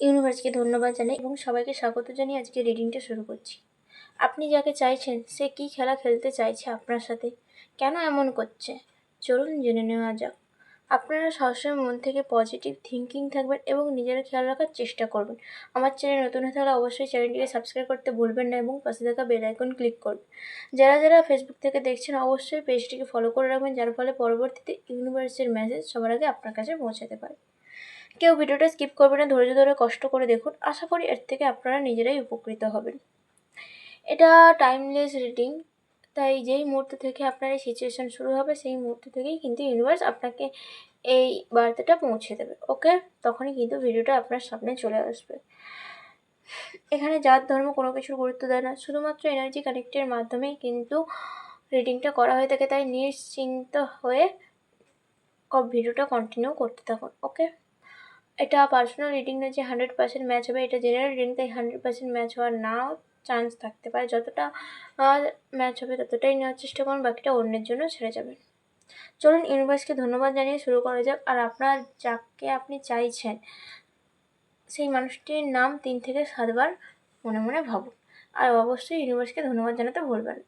ইউনিভার্সকে ধন্যবাদ জানাই এবং সবাইকে স্বাগত জানিয়ে আজকে রিডিংটা শুরু করছি। আপনি যাকে চাইছেন, সে কী খেলা খেলতে চাইছে আপনার সাথে? কেন এমন করছে? চলুন জেনে নেওয়া যাক। আপনারা সবসময় মন থেকে পজিটিভ থিঙ্কিং থাকবেন এবং নিজের খেয়াল রাখার চেষ্টা করবেন। আমার চ্যানেল নতুন হয়ে থাকলে অবশ্যই চ্যানেলটিকে সাবস্ক্রাইব করতে ভুলবেন না এবং পাশে থাকা বেল আইকন ক্লিক করবেন। যারা যারা ফেসবুক থেকে দেখছেন, অবশ্যই পেজটিকে ফলো করে রাখবেন, যার ফলে পরবর্তীতে ইউনিভার্সের মেসেজ সবার আগে আপনার কাছে পৌঁছাতে পারে। কেউ ভিডিওটা স্কিপ করবে না, ধৈর্য ধরে কষ্ট করে দেখুন। আশা করি এর থেকে আপনারা নিজেরাই উপকৃত হবেন। এটা টাইমলেস রিডিং তাই যেই মুহূর্ত থেকে আপনার এই সিচুয়েশান শুরু হবে, সেই মুহূর্ত থেকেই কিন্তু ইউনিভার্স আপনাকে এই বার্তাটা পৌঁছে দেবে ওকে তখনই কিন্তু ভিডিওটা আপনার সামনে চলে আসবে। এখানে জাত, ধর্ম কোনো কিছুর গুরুত্ব দেয় না, শুধুমাত্র এনার্জি কানেক্টের মাধ্যমেই কিন্তু রিডিংটা করা হয়ে থাকে, তাই নিশ্চিন্ত হয়ে ভিডিওটা কন্টিনিউ করতে থাকুন ওকে এটা পার্সোনাল রিডিং না যে হান্ড্রেড পার্সেন্ট ম্যাচ হবে, এটা জেনারেল রিডিং তাই হান্ড্রেড পার্সেন্ট ম্যাচ হওয়ার নাও চান্স থাকতে পারে। যতটা ম্যাচ হবে ততটাই নেওয়ার চেষ্টা করুন, বাকিটা অন্যের জন্য ছেড়ে যাবেন। চলুন ইউনিভার্সকে ধন্যবাদ জানিয়ে শুরু করা যাক। আর আপনার যাকে আপনি চাইছেন, সেই মানুষটির নাম তিন থেকে সাতবার মনে মনে ভাবুন। আর অবশ্যই ইউনিভার্সকে ধন্যবাদ জানাতে ভুলবেন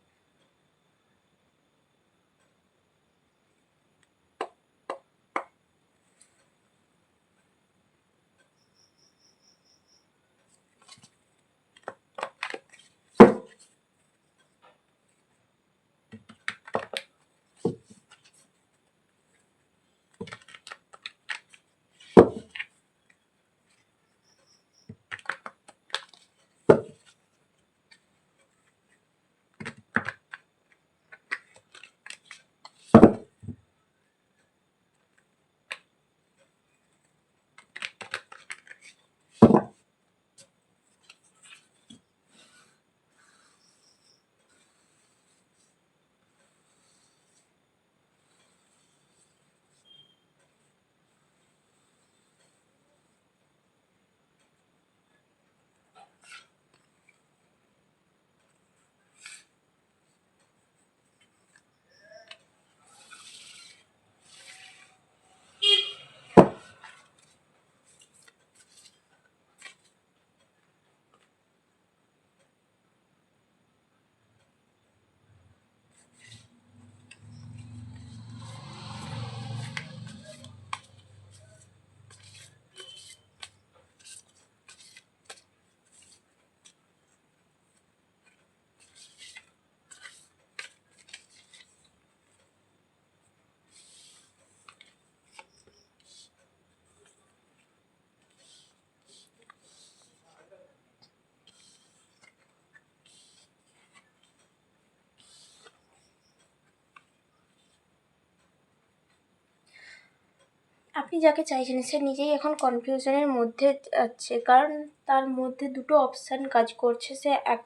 আপনি যাকে চাইছেন, সে নিজেই এখন কনফিউশনের মধ্যে যাচ্ছে। কারণ তার মধ্যে দুটো অপশান কাজ করছে। সে এক,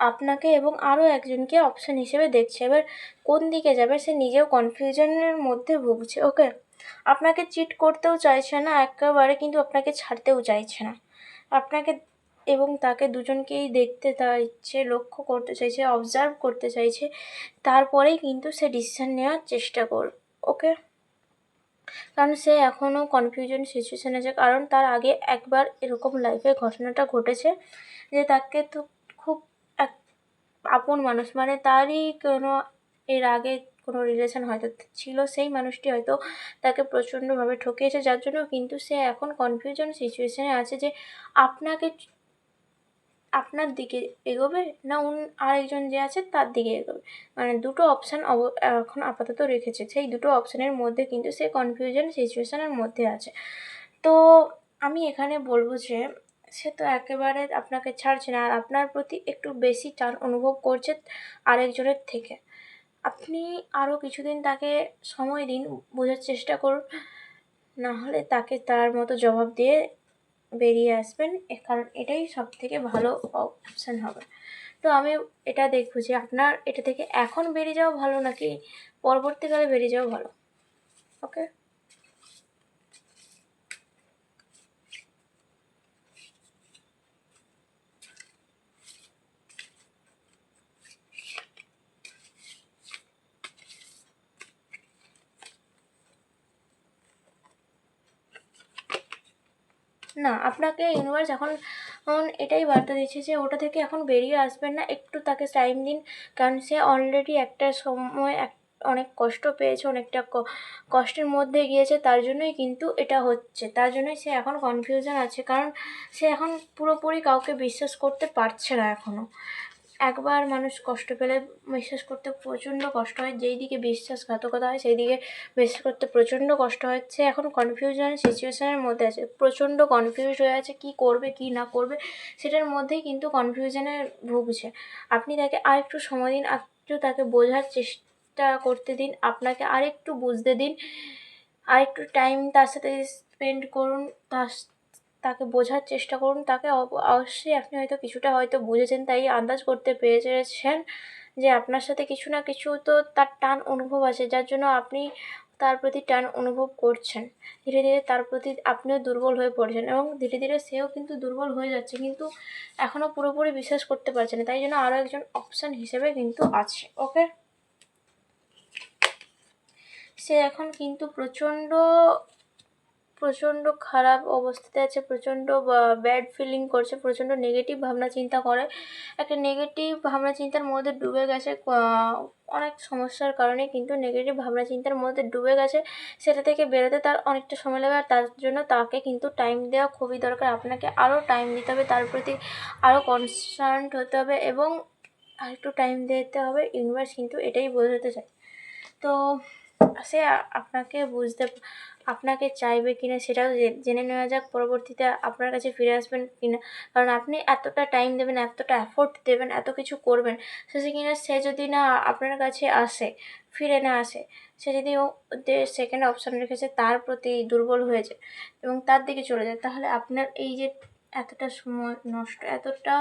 আপনাকে এবং আরও একজনকে অপশান হিসেবে দেখছে। এবার কোন দিকে যাবে, সে নিজেও কনফিউশনের মধ্যে ভুগছে। ওকে, আপনাকে চিট করতেও চাইছে না, একেবারে কিন্তু আপনাকে ছাড়তেও চাইছে না। আপনাকে এবং তাকে দুজনকেই দেখতে চাইছে, লক্ষ্য করতে চাইছে অবজার্ভ করতে চাইছে। তারপরেই কিন্তু সে ডিসিশান নেওয়ার চেষ্টা করবে ওকে? কারণ সে এখনও কনফিউশন সিচুয়েশানে আছে কারণ তার আগে একবার এরকম লাইফে ঘটনাটা ঘটেছে যে তাকে তো খুব এক আপন মানুষ মানে তারই কোনো, এর আগে কোনো রিলেশান হয়তো ছিল, সেই মানুষটি হয়তো তাকে প্রচণ্ডভাবে ঠকিয়েছে, যার জন্য কিন্তু সে এখন কনফিউশন সিচুয়েশানে আছে যে আপনাকে আপনার দিকে এগোবে না অন্য আরেকজন যে আছে তার দিকে এগোবে? মানে দুটো অপশান অব, এখন আপাতত রেখেছে। সেই দুটো অপশানের মধ্যে কিন্তু সে কনফিউশন সিচুয়েশানের মধ্যে আছে। তো আমি এখানে বলব যে, সে তো একেবারে আপনাকে ছাড়ছে না আর আপনার প্রতি একটু বেশি টান অনুভব করছে আরেকজনের থেকে। আপনি আরও কিছুদিন তাকে সময় দিন, বোঝার চেষ্টা করুন নাহলে তাকে তার মতো জবাব দিয়ে বেরিয়ে আসবেন। কারণ এটাই সব থেকে ভালো অপশান হবে। তো আমি এটা দেখব যে আপনার এটা থেকে এখন বেরিয়ে যাওয়া ভালো নাকি পরবর্তীকালে বেরিয়ে যাওয়া ভালো? ওকে না, আপনাকে ইউনিভার্স এখন এটাই বার্তা দিচ্ছে যে ওটা থেকে এখন বেরিয়ে আসবেন না। একটু তাকে টাইম দিন, কারণ সে অলরেডি একটা সময় এক, অনেক কষ্ট পেয়েছে, অনেকটা কষ্টের মধ্যে গিয়েছে, তার জন্যই কিন্তু এটা হচ্ছে। তার জন্যই সে এখন কনফিউশন আছে, কারণ সে এখন পুরোপুরি কাউকে বিশ্বাস করতে পারছে না এখনও একবার মানুষ কষ্ট পেলে বিশ্বাস করতে প্রচণ্ড কষ্ট হয়। যেই দিকে বিশ্বাসঘাতকতা হয়, সেই দিকে বিশ্বাস করতে প্রচণ্ড কষ্ট হচ্ছে। এখন কনফিউশন সিচুয়েশনের মধ্যে আছে। প্রচণ্ড কনফিউজ হয়ে আছে কী করবে, কী না করবে, সেটার মধ্যেই কিন্তু কনফিউশনে ভুগছে। আপনি তাকে আর একটু সময় দিন, একটু তাকে বোঝার চেষ্টা করতে দিন, আপনাকে আরেকটু বুঝতে দিন। আরেকটু টাইম তার সাথে স্পেন্ড করুন, তার তাকে বোঝার চেষ্টা করুন। তাকে অব- অবশ্যই আপনি হয়তো কিছুটা হয়তো বুঝেছেন, তাই আন্দাজ করতে পেরেছেন যে আপনার সাথে কিছু না কিছু তো তার টান অনুভব আছে, যার জন্য আপনি তার প্রতি টান অনুভব করছেন। ধীরে ধীরে তার প্রতি আপনিও দুর্বল হয়ে পড়ছেন এবং ধীরে ধীরে সেও কিন্তু দুর্বল হয়ে যাচ্ছে, কিন্তু এখনও পুরোপুরি বিশ্বাস করতে পারছে না, তাই জন্য আরও একজন অপশান হিসেবে কিন্তু আছে, ওকে? সে এখন কিন্তু প্রচণ্ড প্রচণ্ড খারাপ অবস্থাতে আছে, প্রচণ্ড ব্যাড ফিলিং করছে, প্রচণ্ড নেগেটিভ ভাবনা চিন্তা করে। একটা নেগেটিভ ভাবনা চিন্তার মধ্যে ডুবে গেছে অনেক সমস্যার কারণে, কিন্তু নেগেটিভ ভাবনা চিন্তার মধ্যে ডুবে গেছে, সেটা থেকে বেরোতে তার অনেকটা সময় লাগে, আর তার জন্য তাকে কিন্তু টাইম দেওয়া খুবই দরকার। আপনাকে আরও টাইম দিতে হবে, তার প্রতি আরও কনসার্ন হতে হবে এবং আর একটু টাইম দিতে হবে। ইউনিভার্স কিন্তু এটাই বোঝাতে চায়। তো সে আপনাকে বুঝতে আপনাকে চাইবে কিনা সেটাও জেনে নেওয়া যাক। পরবর্তীতে আপনার কাছে ফিরে আসবেন কিনা? কারণ আপনি এতটা টাইম দেবেন, এতটা এফোর্ট দেবেন, এত কিছু করবেন শেষে কিনা, সে যদি না আপনার কাছে আসে, ফিরে না আসে, সে যদি ও সেকেন্ড অপশান রেখেছে, তার প্রতি দুর্বল হয়ে যায় এবং তার দিকে চলে যায়, তাহলে আপনার এই যে এতটা সময় নষ্ট, এতটা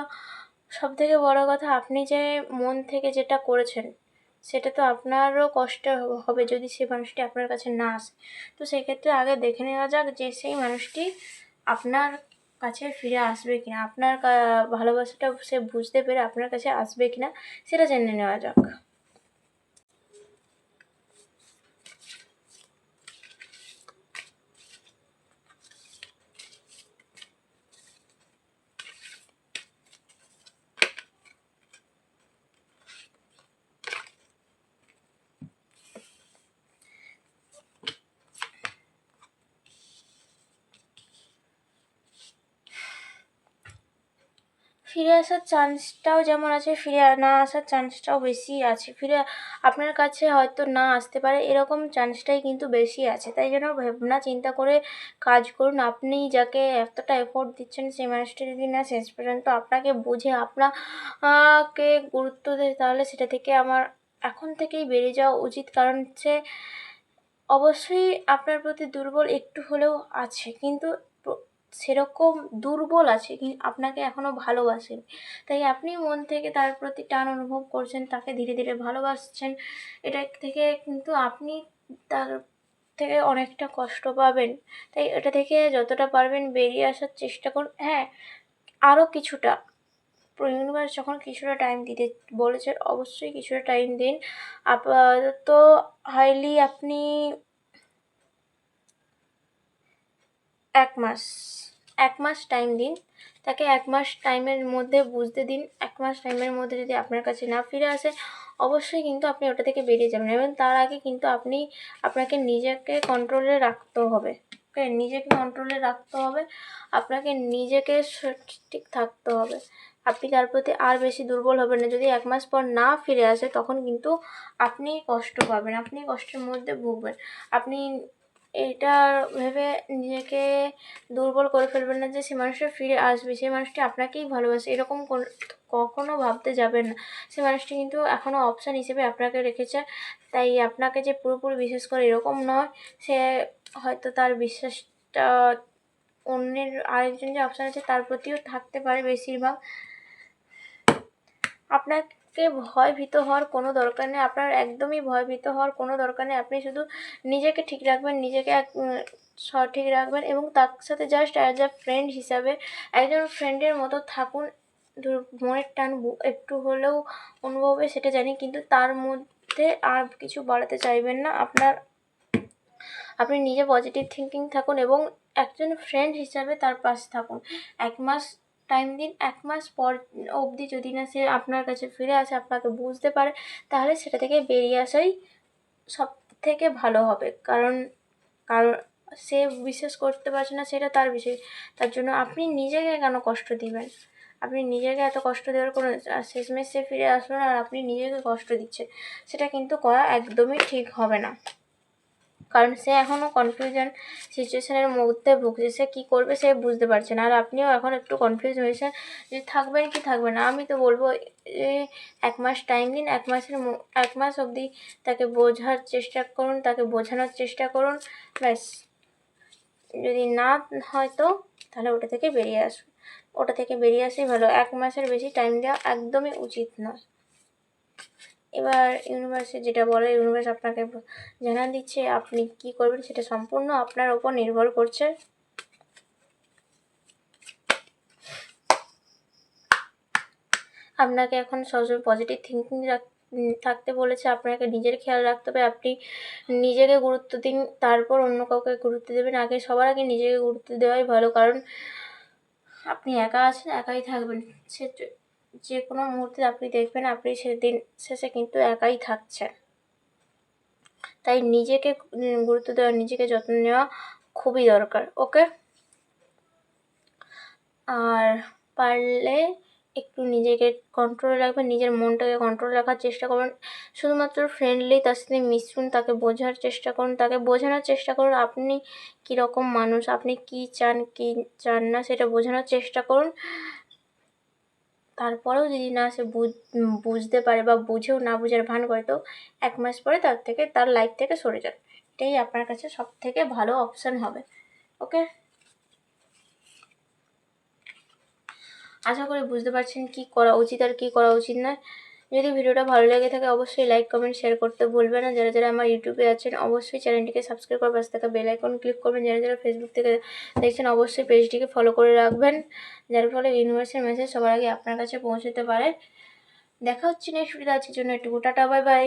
সব থেকে বড় কথা, আপনি যে মন থেকে যেটা করেছেন সেটা তো আপনারও কষ্ট হবে যদি সেই মানুষটি আপনার কাছে না আসে। তো সেক্ষেত্রে আগে দেখে নেওয়া যাক যে সেই মানুষটি আপনার কাছে ফিরে আসবে কিনা। আপনার ভালোবাসাটা সে বুঝতে পেরে আপনার কাছে আসবে কিনা, সেটা জেনে নেওয়া যাক। ফিরে আসার চান্সটাও যেমন আছে, ফিরে না আসার চান্সটাও বেশি আছে। ফিরে আপনার কাছে হয়তো না আসতে পারে, এরকম চান্সটাই কিন্তু বেশি আছে। তাই জন্য ভাবনা, চিন্তা করে কাজ করুন। আপনি যাকে এতটা এফোর্ট দিচ্ছেন, সেই মানুষটা যদি না শেষ পর্যন্ত আপনাকে বুঝে, আপনাকে গুরুত্ব দেয়, তাহলে সেটা থেকে আমার এখন থেকেই বেরিয়ে যাওয়া উচিত। কারণ হচ্ছে, অবশ্যই আপনার প্রতি দুর্বল একটু হলেও আছে। কিন্তু সেরকম দুর্বল আছে কিন্তু আপনাকে এখনও ভালোবাসেন। তাই আপনি মন থেকে তার প্রতি টান অনুভব করছেন, তাকে ধীরে ধীরে ভালোবাসছেন। এটা থেকে কিন্তু আপনি তার থেকে অনেকটা কষ্ট পাবেন। তাই এটা থেকে যতটা পারবেন বেরিয়ে আসার চেষ্টা করুন। হ্যাঁ আরও কিছুটা। ইউনিভার্স যখন কিছুটা টাইম দিতে বলেছে, অবশ্যই কিছুটা টাইম দিন। আপাতত হাইলি আপনি এক মাস এক মাস টাইম দিন। তাকে এক মাস টাইমের মধ্যে বুঝতে দিন। এক মাস টাইমের মধ্যে যদি আপনার কাছে না ফিরে আসে, অবশ্যই কিন্তু আপনি ওটা থেকে বেরিয়ে যাবেন এবং তার আগে কিন্তু আপনি আপনাকে নিজেকে কন্ট্রোলে রাখতে হবে। ওকে? নিজেকে কন্ট্রোলে রাখতে হবে। আপনাকে নিজেকে ঠিক থাকতে হবে। আপনি তার প্রতি আর বেশি দুর্বল হবেন না। যদি এক মাস পর না ফিরে আসে, তখন কিন্তু আপনি কষ্ট পাবেন। আপনি কষ্টের মধ্যে ভুগবেন। আপনি এটা ভেবে নিজেকে দুর্বল করে ফেলবেন না যে সে মানুষটা ফিরে আসবে সেই মানুষটি আপনাকেই ভালোবাসে, এরকম কখনো ভাবতে যাবেন না। সে মানুষটি কিন্তু এখনও অপশান হিসেবে আপনাকে রেখেছে, তাই আপনাকে যে পুরোপুরি বিশ্বাস করে এরকম নয়, সে হয়তো তার বিশ্বাসটা অন্যের আরেকজন যে অপশান আছে তার প্রতিও থাকতে পারে বেশিরভাগ। আপনাকে ভয়ভীত হওয়ার কোনো দরকার নেই। আপনার একদমই ভয়ভীত হওয়ার কোনো দরকার নেই। আপনি শুধু নিজেকে ঠিক রাখবেন, নিজেকে সঠিক রাখবেন এবং তার সাথে জাস্ট অ্যাজ আ ফ্রেন্ড হিসাবে একজন ফ্রেন্ডের মতো থাকুন। মনের টান একটু হলেও অনুভব সেটা জানি। কিন্তু তার মধ্যে আর কিছু বাড়াতে চাইবেন না। আপনার, আপনি নিজে পজিটিভ থিঙ্কিং থাকুন এবং একজন ফ্রেন্ড হিসাবে তার পাশে থাকুন। এক মাস টাইম দিন, এক মাস পর অবধি যদি না সে আপনার কাছে ফিরে আসে, আপনাকে বুঝতে পারে, তাহলে সেটা থেকে বেরিয়ে আসাই সব থেকে ভালো হবে। কারণ কারণ সে বিশ্বাস করতে পারছে না, সেটা তার বিষয়। তার জন্য আপনি নিজেকে কেন কষ্ট দিবেন? আপনি নিজেকে এত কষ্ট দেওয়ার কোনো শেষমেশ সে ফিরে আসলো না, আর আপনি নিজেকে কষ্ট দিচ্ছেন সেটা কিন্তু করা একদমই ঠিক হবে না। কারণ সে এখনও কনফিউশন সিচুয়েশানের মধ্যে ভুগছে। সে কী করবে সে বুঝতে পারছে না। আর আপনিও এখন একটু কনফিউজ হয়েছেন যে থাকবেন কি থাকবেন না? আমি তো বলব এক মাস টাইম দিন, এক মাসের এক মাস অবধি তাকে বোঝার চেষ্টা করুন, তাকে বোঝানোর চেষ্টা করুন, ব্যাস। যদি না হয় তো, তাহলে ওটা থেকে বেরিয়ে আসুন ওটা থেকে বেরিয়ে আসেই ভালো। এক মাসের বেশি টাইম দেওয়া একদমই উচিত নয়। এবার ইউনিভার্সে যেটা বলে ইউনিভার্স আপনাকে জানা দিচ্ছে আপনি কি করবেন সেটা সম্পূর্ণ আপনার ওপর নির্ভর করছে। আপনাকে এখন সবসময় পজিটিভ থিঙ্কিং থাকতে বলেছে। আপনাকে নিজের খেয়াল রাখতে হবে। আপনি নিজেকে গুরুত্ব দিন, তারপর অন্য কাউকে গুরুত্ব দেবেন। আগে সবার আগে নিজেকে গুরুত্ব দেওয়াই ভালো, কারণ আপনি একা আছেন, একাই থাকবেন। সে যে- কোনো মুহূর্তে আপনি দেখবেন আপনি সেদিন শেষে কিন্তু একাই থাকছেন। তাই নিজেকে গুরুত্ব দেওয়া, নিজেকে যত্ন নেওয়া খুবই দরকার, ওকে? আর পারলে একটু নিজেকে কন্ট্রোলে রাখবেন, নিজের মনটাকে কন্ট্রোল রাখার চেষ্টা করুন শুধুমাত্র ফ্রেন্ডলি তার সাথে মিশুন, তাকে বোঝার চেষ্টা করুন, তাকে বোঝানোর চেষ্টা করুন, আপনি কীরকম মানুষ, আপনি কী চান কী চান না, সেটা বোঝানোর চেষ্টা করুন। তারপরেও যদি না সে বুঝ- বুঝতে পারে বা বুঝেও না বুঝার ভান করে, তো এক মাস পরে তার থেকে, তার লাইফ থেকে সরে যান। এটাই আপনার কাছে সব থেকে ভালো অপশান হবে। ওকে আশা করি বুঝতে পারছেন কি করা উচিত আর কি করা উচিত না যদি ভিডিওটা ভালো লেগে থাকে, অবশ্যই লাইক কমেন্ট শেয়ার করতে ভুলবে না। যারা যারা আমার ইউটিউবে আছেন, অবশ্যই চ্যানেলটিকে সাবস্ক্রাইব করে পাশে থাকা বেল আইকন ক্লিক করবেন। যারা যারা ফেসবুক থেকে দেখছেন, অবশ্যই পেজটিকে ফলো করে রাখবেন। যার ফলে ইউনিভার্সের মেসেজ সবার আগে আপনার কাছে পৌঁছতে পারে। দেখা হচ্ছে নেক্সট সুবিধা আজকের জন্য একটু টাটা বাই বাই